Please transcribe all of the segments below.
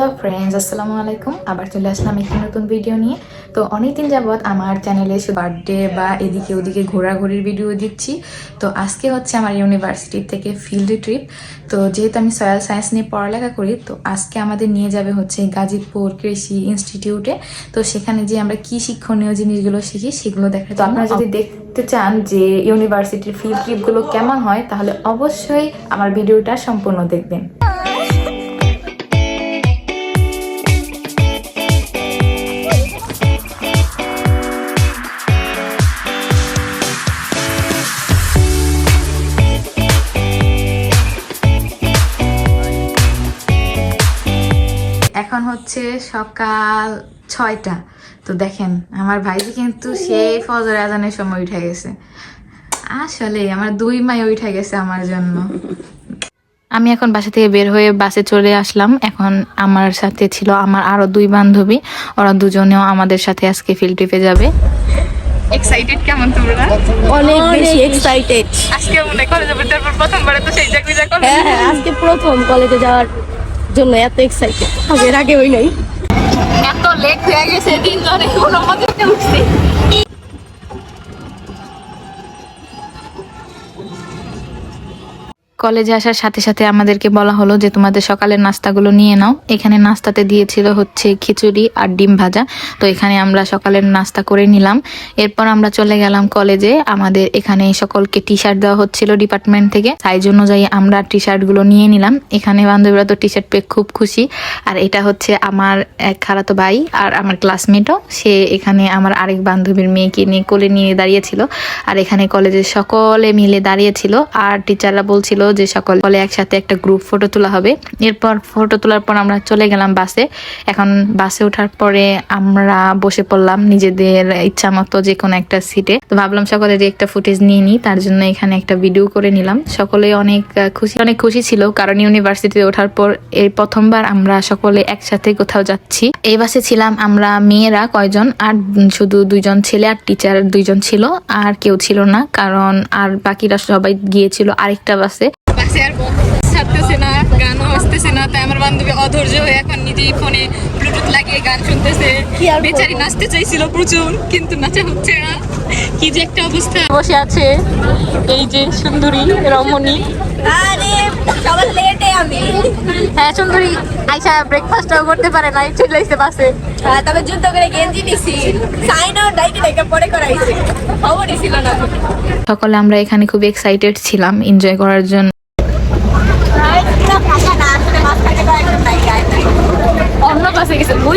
Hello friends আসসালামু আলাইকুম। আবার চলে আসলাম একটি নতুন ভিডিও নিয়ে। তো অনেকদিন যাবৎ আমার চ্যানেলে এসে বার্থডে বা এদিকে ওদিকে ঘোরাঘুরির ভিডিও দিচ্ছি। তো আজকে হচ্ছে আমার ইউনিভার্সিটির থেকে ফিল্ড ট্রিপ তো যেহেতু আমি সয়াল সায়েন্স নিয়ে পড়ালেখা করি তো আজকে আমাদের নিয়ে যাবে হচ্ছে গাজীপুর কৃষি ইনস্টিটিউটে তো সেখানে যে আমরা কি শিক্ষণীয় জিনিসগুলো শিখি সেগুলো দেখা তো আপনারা যদি দেখতে চান যে ইউনিভার্সিটির ফিল্ড ট্রিপগুলো কেমন হয় তাহলে অবশ্যই আমার ভিডিওটা সম্পূর্ণ দেখবেন। হচ্ছে সকাল ছয়টা। তো দেখেন আমার ভাইজি কিন্তু সেই ফজর আজানের সময় উঠে গেছে। আসলে আমার দুই মাই উঠে গেছে আমার জন্য। আমি এখন বাসা থেকে বের হয়ে বাসে চলে আসলাম। এখন আমার সাথে ছিল আমার আরও দুই বান্ধবী। ওরা দুজনেও আমাদের সাথে আজকে ফিল্ড ট্রিপে যাবে। এক্সাইটেড কেমন তোমরা? অনেক বেশি এক্সাইটেড আজকে মনে কলেজে ভর্তি হওয়ার পর প্রথমবারে তো সেই চাকরি যা হ্যাঁ হ্যাঁ আজকে প্রথম কলেজে যাওয়ার জন্য এত এক্সাইটেড এর আগে ওই নাই। এত লেট হয়ে গেছে ধরে কোনো মতে উঠছি। কলেজে আসার সাথে সাথে আমাদেরকে বলা হলো যে, তোমাদের সকালের নাস্তাগুলো নিয়ে নাও। এখানে নাস্তাতে দিয়েছিল হচ্ছে খিচুড়ি আর ডিম ভাজা। তো এখানে আমরা সকালের নাস্তা করে নিলাম। এরপর আমরা চলে গেলাম কলেজে। আমাদের এখানে সকলকে টি শার্ট দেওয়া হচ্ছিল ডিপার্টমেন্ট থেকে। সাইজ অনুযায়ী আমরা টি শার্টগুলো নিয়ে নিলাম। এখানে বান্ধবীরা তো টি শার্ট পেয়ে খুব খুশি। আর এটা হচ্ছে আমার এক খালাতো ভাই আর আমার ক্লাসমেটও সে এখানে আমার আরেক বান্ধবীর মেয়েকে নিয়ে কোলে নিয়ে দাঁড়িয়েছিল। আর এখানে কলেজের সকলে মিলে দাঁড়িয়েছিল। আর টিচাররা বলছিল যে সকলে একসাথে একটা গ্রুপ ফটো তোলা হবে। এরপর ফটো তোলার পর আমরা চলে গেলাম বাসে। এখন বাসে ওঠার পরে আমরা বসে পড়লাম নিজেদের ইচ্ছা মতো যে কোনো একটা সিটে তো ভাবলাম সকলে যে একটা ফুটেজ নিয়ে নিই, তার জন্য এখানে একটা ভিডিও করে নিলাম। সকলে অনেক খুশি অনেক খুশি ছিল কারণ ইউনিভার্সিটিতে ওঠার পর এই প্রথমবার আমরা সকলে একসাথে কোথাও যাচ্ছি। এই বাসে ছিলাম আমরা মেয়েরা কয়জন, আর শুধু দুইজন ছেলে আর টিচার দুইজন ছিল, আর কেউ ছিল না কারণ আর বাকিরা সবাই গিয়েছিল আরেকটা বাসে। বাসে ছাড়তেছে না গানও আসতেছে না তাই আমার বান্ধবী অধৈর্য হয়ে এখন নিজেই ফোনে ব্লুটুথ লাগিয়ে গান শুনতেছে। কি আর বেচারি নাচতে চাইছিল প্রচুর কিন্তু নাচা হচ্ছে না। কি যে একটা অবস্থা। বসে আছে এই যে সুন্দরী রমণী। আরে সবার আমি। হ্যাঁ সুন্দরী আইসা করতে পারে না চলে আসতে বাসে। হ্যাঁ, তবে যুদ্ধ করে গেঞ্জি নিছি। ডাইকে পরে করাইছে। খবরই ছিল না। সকলে আমরা এখানে খুব এক্সাইটেড ছিলাম এনজয় করার জন্য।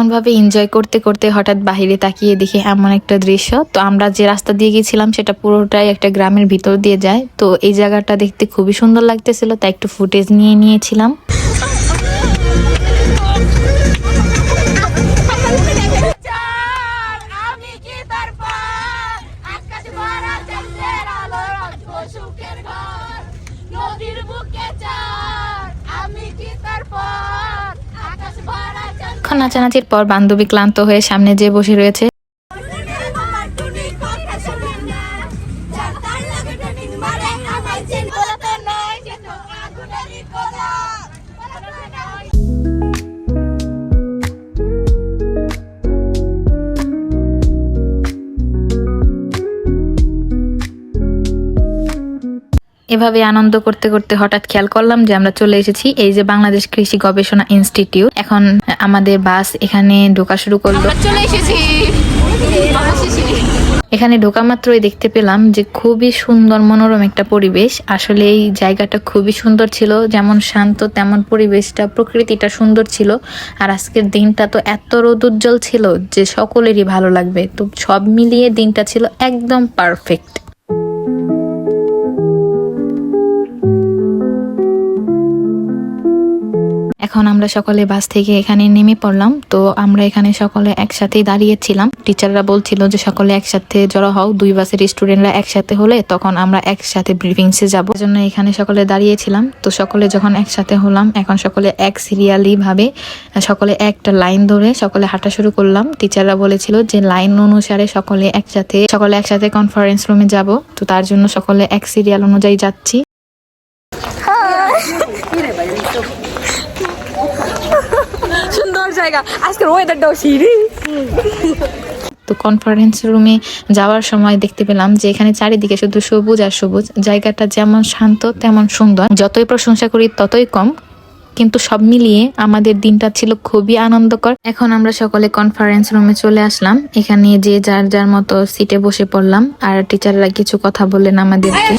এমনভাবে এনজয় করতে করতে হঠাৎ বাহিরে তাকিয়ে দেখি এমন একটা দৃশ্য। তো আমরা যে রাস্তা দিয়ে গেছিলাম, সেটা পুরোটাই একটা গ্রামের ভিতর দিয়ে যায়। তো এই জায়গাটা দেখতে খুবই সুন্দর লাগতেছিল, তাই একটু ফুটেজ নিয়ে নিয়েছিলাম। এখন নাচানাচির পর বান্ধবী ক্লান্ত হয়ে সামনে যে বসে রয়েছে এভাবে আনন্দ করতে করতে হঠাৎ খেয়াল করলাম যে আমরা চলে এসেছি এই যে বাংলাদেশ কৃষি গবেষণা ইনস্টিটিউট। এখন আমাদের বাস এখানে ঢোকা শুরু করল। চলে এসেছি। এখানে ঢোকা মাত্রই দেখতে পেলাম যে খুবই সুন্দর মনোরম একটা পরিবেশ। আসলে এই জায়গাটা খুবই সুন্দর ছিল যেমন শান্ত তেমন পরিবেশটা প্রকৃতিটা সুন্দর ছিল। আর আজকের দিনটা তো এত রোদ উজ্জ্বল ছিল যে সকলেরই ভালো লাগবে। তো সব মিলিয়ে দিনটা ছিল একদম পারফেক্ট এখন আমরা সকলে বাস থেকে এখানে নেমে পড়লাম। তো আমরা এখানে সকলে একসাথেই দাঁড়িয়েছিলাম টিচাররা বলছিল যে সকলে একসাথে জড়ো হও। দুই বাসের স্টুডেন্টরা একসাথে হলে তখন আমরা একসাথে ব্রিফিংসে যাব। জন্য এখানে সকলে দাঁড়িয়েছিলাম তো সকলে যখন একসাথে হলাম, এখন সকলে এক সিরিয়ালি ভাবে, সকলে একটা লাইন ধরে সকলে হাঁটা শুরু করলাম। টিচাররা বলেছিল যে লাইন অনুসারে সকলে একসাথে সকলে একসাথে কনফারেন্স রুমে যাব। তো তার জন্য সকলে এক সিরিয়াল অনুযায়ী যাচ্ছি সুন্দর জায়গা। আজকের ওয়েদারটাও তো কনফারেন্স রুমে যাওয়ার সময় দেখতে পেলাম যে এখানে চারিদিকে শুধু সবুজ আর সবুজ। জায়গাটা যেমন শান্ত, তেমন সুন্দর। যতই প্রশংসা করি, ততই কম। কিন্তু সব মিলিয়ে আমাদের দিনটা ছিল খুবই আনন্দকর। এখন আমরা সকলে কনফারেন্স রুমে চলে আসলাম। এখানে যে যার যার মতো সিটে বসে পড়লাম। আর টিচাররা কিছু কথা বললেন আমাদেরকে।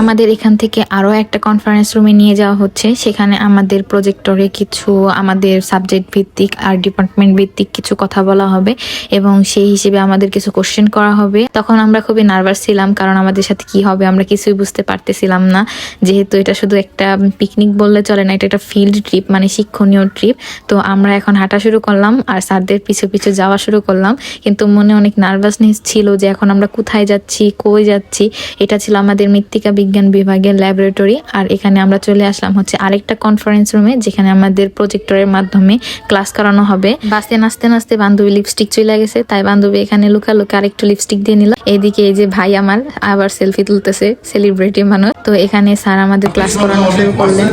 আমাদের এখান থেকে আরও একটা কনফারেন্স রুমে নিয়ে যাওয়া হচ্ছে। সেখানে আমাদের প্রজেক্টরে কিছু আমাদের সাবজেক্ট ভিত্তিক আর ডিপার্টমেন্ট ভিত্তিক কিছু কথা বলা হবে এবং সেই হিসেবে আমাদের কিছু কোশ্চেন করা হবে। তখন আমরা খুবই নার্ভাস ছিলাম, কারণ আমাদের সাথে কি হবে আমরা কিছুই বুঝতে পারতেছিলাম না। যেহেতু এটা শুধু একটা পিকনিক বললে চলে না, এটা একটা ফিল্ড ট্রিপ মানে শিক্ষণীয় ট্রিপ তো আমরা এখন হাঁটা শুরু করলাম আর স্যারদের পিছু পিছু যাওয়া শুরু করলাম। কিন্তু মনে অনেক নার্ভাসনেস ছিল যে এখন আমরা কোথায় যাচ্ছি, কই যাচ্ছি? এটা ছিল আমাদের মৃত্তিকা বিজ্ঞান বিভাগের ল্যাবরেটরি আর এখানে আমরা চলে আসলাম হচ্ছে আরেকটা কনফারেন্স রুমে যেখানে আমাদের প্রজেক্টরের মাধ্যমে ক্লাস করানো হবে। বাসে নাচতে নাচতে বান্ধবী লিপস্টিক চলে গেছে, তাই বান্ধবী এখানে লুকা লুকা আরেকটু লিপস্টিক দিয়ে নিল। এইদিকে এই যে ভাই আমার আবার সেলফি তুলতেছে সেলিব্রিটি মানুষ। তো এখানে স্যার আমাদের ক্লাস করানো শুরু করলেন।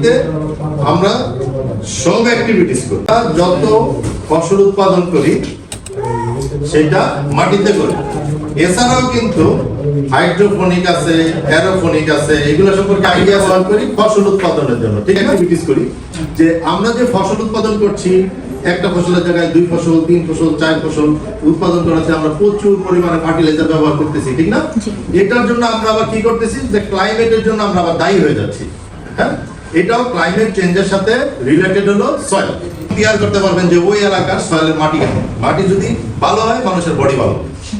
আমরা সব অ্যাক্টিভিটিস করি। যত ফসল উৎপাদন করি সেটা মাটিতে করি। এছাড়াও কিন্তু হাইড্রোফোনিক আছে অ্যারোফোনিক আছে এগুলো সম্পর্কে আইডিয়া ব্যবহার করি ফসল উৎপাদনের জন্য। ঠিক অ্যাক্টিভিটিস করি। যে আমরা যে ফসল উৎপাদন করছি একটা ফসলের জায়গায় দুই ফসল তিন ফসল চার ফসল উৎপাদন করাতে আমরা প্রচুর পরিমাণে ফার্টিলাইজার ব্যবহার করতেছি ঠিক না? এটার জন্য আমরা আবার কি করতেছি যে ক্লাইমেটের জন্য আমরা আবার দায়ী হয়ে যাচ্ছি হ্যাঁ? এটাও ক্লাইমেট চেঞ্জের সাথে রিলেটেড হলো সয়েল ক্লিয়ার করতে পারবেন যে ওই এলাকার সয়েলের মাটি কেমন। মাটি যদি ভালো হয় মানুষের বডি ভালো।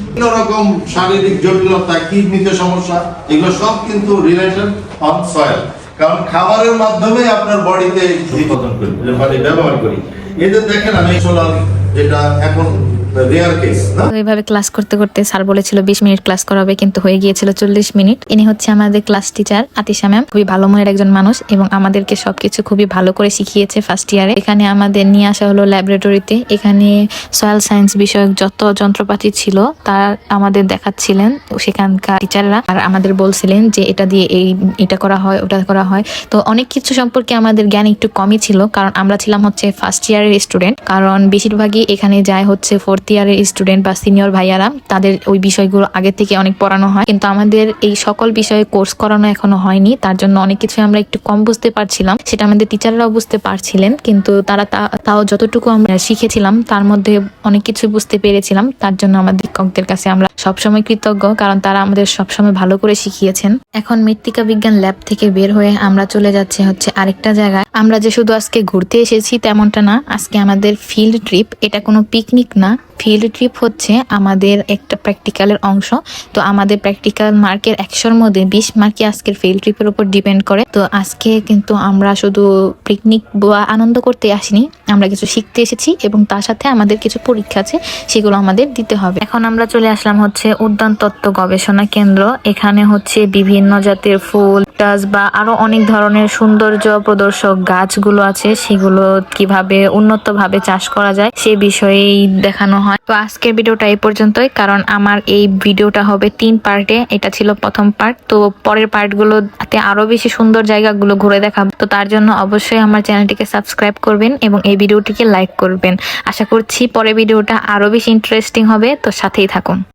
বিভিন্ন রকম শারীরিক জটিলতা কিডনিতে সমস্যা এগুলো সব কিন্তু রিলেটেড অন সয়েল কারণ খাবারের মাধ্যমে আপনার বডিতে উৎপাদন করি মানে ব্যবহার করি। এদের দেখেন আমি সোলার যেটা এখন তো এইভাবে ক্লাস করতে করতে স্যার বলেছিল, বিশ মিনিট ক্লাস করা হবে কিন্তু হয়ে গিয়েছিল চল্লিশ মিনিট। ইনি হচ্ছে আমাদের ক্লাস টিচার আতিশা ম্যাম। খুবই ভালো মনের একজন মানুষ এবং আমাদেরকে সবকিছু খুবই ভালো করে শিখিয়েছে ফার্স্ট ইয়ারে এখানে আমাদের নিয়ে আসা হলো ল্যাবরেটরিতে এখানে সয়েল সায়েন্স বিষয়ক যত যন্ত্রপাতি ছিল, তার আমাদের দেখাচ্ছিলেন সেখানকার টিচাররা। আর আমাদের বলছিলেন যে, এটা দিয়ে এই, এটা করা হয়, ওটা করা হয়। তো অনেক কিছু সম্পর্কে আমাদের জ্ঞান একটু কমই ছিল, কারণ আমরা ছিলাম হচ্ছে ফার্স্ট ইয়ারের স্টুডেন্ট কারণ বেশিরভাগই এখানে যায় হচ্ছে ফোর্থ ইয়ারের স্টুডেন্ট বা সিনিয়র ভাইয়ারা, তাদের ওই বিষয়গুলো আগে থেকে অনেক পড়ানো হয়। কিন্তু আমাদের এই সকল বিষয়ে কোর্স করানো এখনও হয়নি, তার জন্য অনেক কিছু আমরা একটু কম বুঝতে পারছিলাম। সেটা আমাদের টিচাররাও বুঝতে পারছিলেন, কিন্তু তারা তাও যতটুকু আমরা শিখেছিলাম, তার মধ্যে অনেক কিছু বুঝতে পেরেছিলাম। তার জন্য আমাদের শিক্ষকদের কাছে আমরা সবসময় কৃতজ্ঞ, কারণ তারা আমাদের সবসময় ভালো করে শিখিয়েছেন। এখন মৃত্তিকা বিজ্ঞান ল্যাব থেকে বের হয়ে আমরা চলে যাচ্ছি হচ্ছে আরেকটা জায়গায়। আমরা যে শুধু আজকে ঘুরতে এসেছি তেমনটা না, আজকে আমাদের ফিল্ড ট্রিপ এটা কোনো পিকনিক না। ফিল্ড ট্রিপ হচ্ছে আমাদের একটা প্র্যাকটিক্যালের অংশ। তো আমাদের প্র্যাকটিক্যাল মার্কের একশোর মধ্যে বিশ মার্কই আজকের ফিল্ড ট্রিপের উপর ডিপেন্ড করে। তো আজকে কিন্তু আমরা শুধু পিকনিক বা আনন্দ করতে আসিনি, আমরা কিছু শিখতে এসেছি এবং তার সাথে আমাদের কিছু পরীক্ষা আছে, সেগুলো আমাদের দিতে হবে। এখন আমরা চলে আসলাম হচ্ছে উদ্যান তত্ত্ব গবেষণা কেন্দ্র। এখানে হচ্ছে বিভিন্ন জাতের ফুল টাস বা আরও অনেক ধরনের সৌন্দর্য প্রদর্শক গাছগুলো আছে। সেগুলো কীভাবে উন্নতভাবে চাষ করা যায়, সে বিষয়েই দেখানো হয়। তো আজকের ভিডিওটা এই পর্যন্তই, কারণ আমার এই ভিডিওটা হবে তিন পার্টে। এটা ছিল প্রথম পার্ট। তো পরের পার্টগুলোতে আরও বেশি সুন্দর জায়গাগুলো ঘুরে দেখাবো। তো তার জন্য অবশ্যই আমার চ্যানেলটিকে সাবস্ক্রাইব করবেন এবং এই ভিডিওটিকে লাইক করবেন। আশা করছি পরের ভিডিওটা আরও বেশি ইন্টারেস্টিং হবে। তো সাথেই থাকুন।